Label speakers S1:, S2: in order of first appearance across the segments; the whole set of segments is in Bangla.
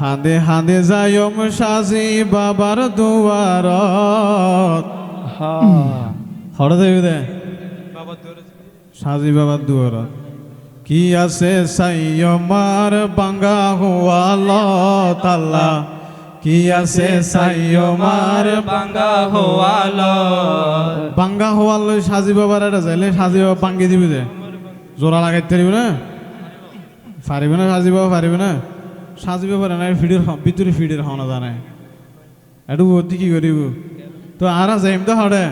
S1: হাঁদে হাঁদে যায়ম সাজি বাবার দুয়ারত হরে দেবী দে সাজি বাবার দুয়ারত কি আছে সাইয়মার বাঙ্গা হুয়াল তাল্লা। কি আছে সাইয়মার
S2: বাঙ্গা হওয়াল
S1: বাঙ্গা হওয়াল সাজি বাবার এটা যাইলে সাজি বাবা বাঙ্গি দিবি দে। জোড়া লাগাইতে পারিব না? পারিবে না সাজি বাবা পারিবে না? সাজিব পারে না ফিডের ভিতরে ফিডের হওয়া জানে। একটু ভর্তি কি করিব? তো আর যাইম তো হরে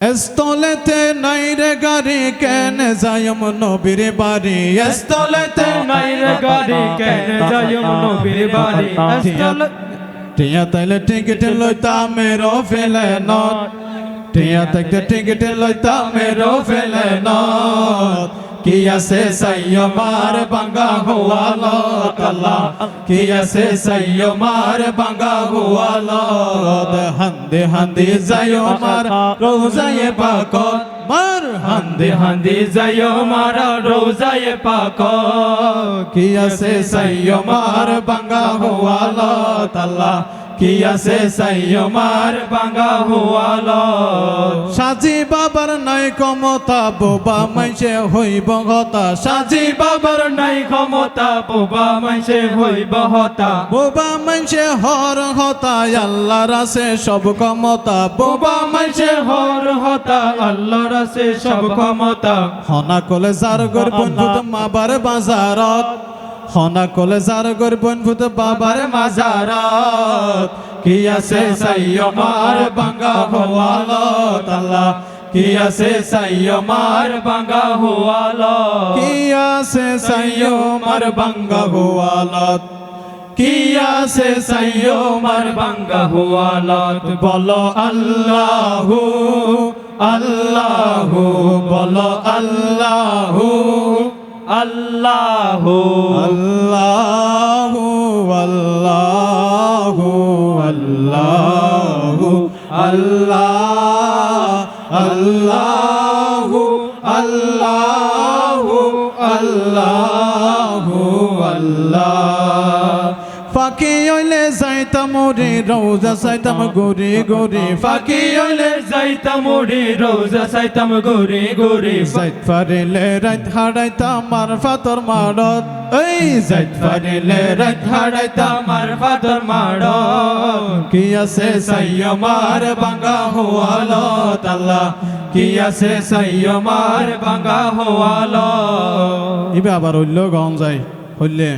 S1: এস্তলেতে নাই রে গাড়ি, কেন যাইম নবীর বাড়ি। এস্তলেতে
S2: নাই রে গাড়ি, কেন যাইম নবীর বাড়ি।
S1: টিয়া তাইলে টিকিট লইতাম মেরো ফেলে নট টিয়া তাইতে টিকিট লইতাম মেরো ফেলে নট কি আছে সাইয়মার বাঙ্গা হুয়াল তাল্লা কি আছে সাইয়মার বাঙ্গা হুয়াল হান্দে হান্দে যাইয়মার রোজায়ে পাকত মার হান্দে
S2: হান্দি যাইও মারা রোজায়ে পাক
S1: কি আছে সাইয়মার বাঙ্গা হুয়াল তাল্লা কি আছে সাইয়মার
S2: বাঙ্গা হওয়াল
S1: সাজি বাবার নাই ক্ষমতা, বোবা মাইসে হইব হতা। সাজি
S2: বাবার নাই ক্ষমতা, বোবা মাইসে হইব হতা।
S1: বোবা মাইসে হর হতা, আল্লাহর আছে সব ক্ষমতা। বোবা
S2: মাইসে হর হতা, আল্লাহর আছে সব ক্ষমতা।
S1: হনা কলে যার গর বনভূত মাবার বাজারত। হনা কলে যার গর বনভূত বাবার মাজারত। কি আছে সাইয়মার বাঙ্গা হওয়ালত আল্লাহ কি আছে সাইয়মার
S2: বাঙ্গা হওয়াল
S1: কি আছে সাইয়মার বাঙ্গা হওয়ালত কি আছে সাইয়মার
S2: বাঙ্গা হওয়ালত
S1: বলো আল্লাহু আল্লাহু বলো আল্লাহ
S2: আল্লাহু।
S1: আল্লাহু। আল্লাহু আল্লাহু আল্লাহু, আল্লাহ। ফাঁকি হইলে যাইতাম রে রৌজা সাইতাম গরি গরি ফাঁকি হইলে
S2: যাইতাম ওরে রোজা সাইতাম গোরে গোরে
S1: যাইত পারিলে রাত হারাইতাম, আর ফাতর মারত। এই যাইত পারিলে রাত হারাইতাম
S2: আমার ফাদর মাড়
S1: কি আছে সাইয়মার বাঙ্গা হওয়াল তাল্লা কি আছে সাইয়মার
S2: বাঙ্গা হওয়াল।
S1: ইবে আবার হইল গন যাই, হইলে।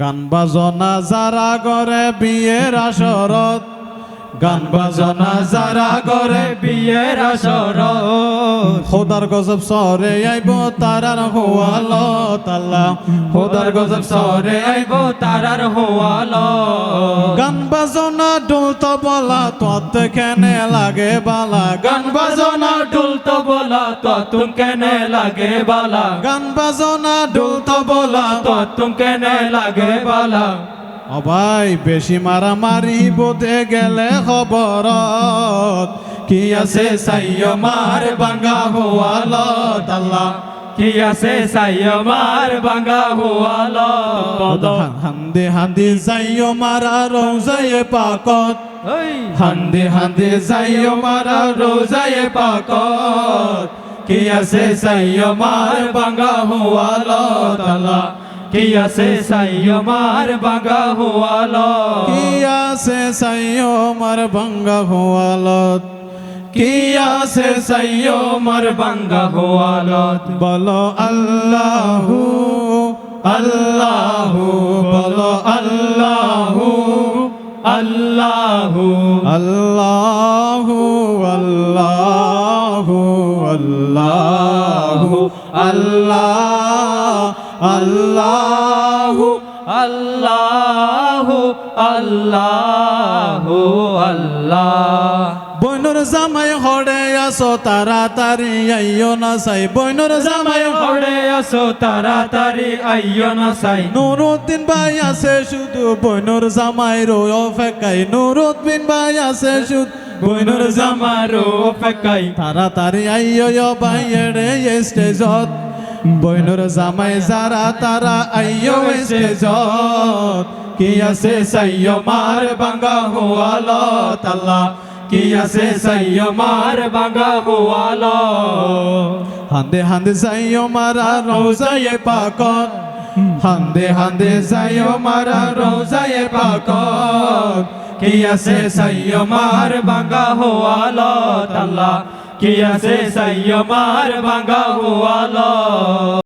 S1: গান বাজনা যারা করে বিয়ের আসরত গান বাজনা যারা করে
S2: বিয়ের আসর।
S1: খোদার গজব সরে আইব তারার হওয়াল তাল্লা খোদার গজব সরে
S2: আইব তারার হওয়াল
S1: গান বাজনা ডুলত বলা তত কেনে লাগে বালা। গান
S2: বাজনা ডুলত বলা ততুম কেনে লাগে বালা।
S1: গান বাজনা ডুলত বলা
S2: ততুম কেনে লাগে বালা।
S1: অবাই বেশি মারামারি বোধে গেলে খবরত। কি আছে সাইয়মার বাঙ্গা হওয়াল তাল্লা
S2: কি আছে সাইয়মার বাঙ্গা হওয়াল
S1: হান্দে হান্দে যাইও মারা রোজায়ে পাকত। হান্দে হান্দে যাইও মারা রোজায়ে পাকত। কি আছে সাইয়মার বাঙ্গা হওয়াল তাল্লা
S2: কি আছে সাইয়মার বাঙ্গা হওয়াল
S1: কি আছে সাইয়মার বাঙ্গা হওয়ালত কি আছে সাইয়মার
S2: বাঙ্গা হওয়ালত
S1: বলো আল্লাহু আল্লাহু বলো আল্লাহু
S2: আল্লাহু
S1: আল্লাহু আল্লাহু, আল্লাহ, আল্লাহু আল্লাহু
S2: আল্লাহু।
S1: বইনর জামাই হড়ে আসো, তাড়াতাড়ি আইও না সাই। বইনর জামাই
S2: হড়ে আসো, তাড়াতাড়ি আইও না সাই।
S1: নুরুদ্দিন ভাই আছে শুধু, বইনর জামাই রো অপেক্ষাই নুরুদ্দিন ভাই আছে শুধু বইনর জামাই
S2: জামারো ফেকাই
S1: তাড়াতাড়ি আইও ভাই এড়ে স্টেজত বইনর জামাই যারা তারা আইয়ো এসে যত কি আছে সাইয়ো মার বাঙ্গা হওয়ালত আল্লাহ কি আছে সাইয়ো মার
S2: মার বাঙ্গা হুয়ালো
S1: হান্দে হান্দে সাইয়ো মারা রোজায়ে পাকত হান্দে হান্দে সাইয়ো মারা রোজায়ে পাকত কি আছে সাইয়ো মার
S2: মার বাঙ্গা হুয়ালো আল্লাহ কি আছে সাইয় মার বাঙ্গা হুয়ালো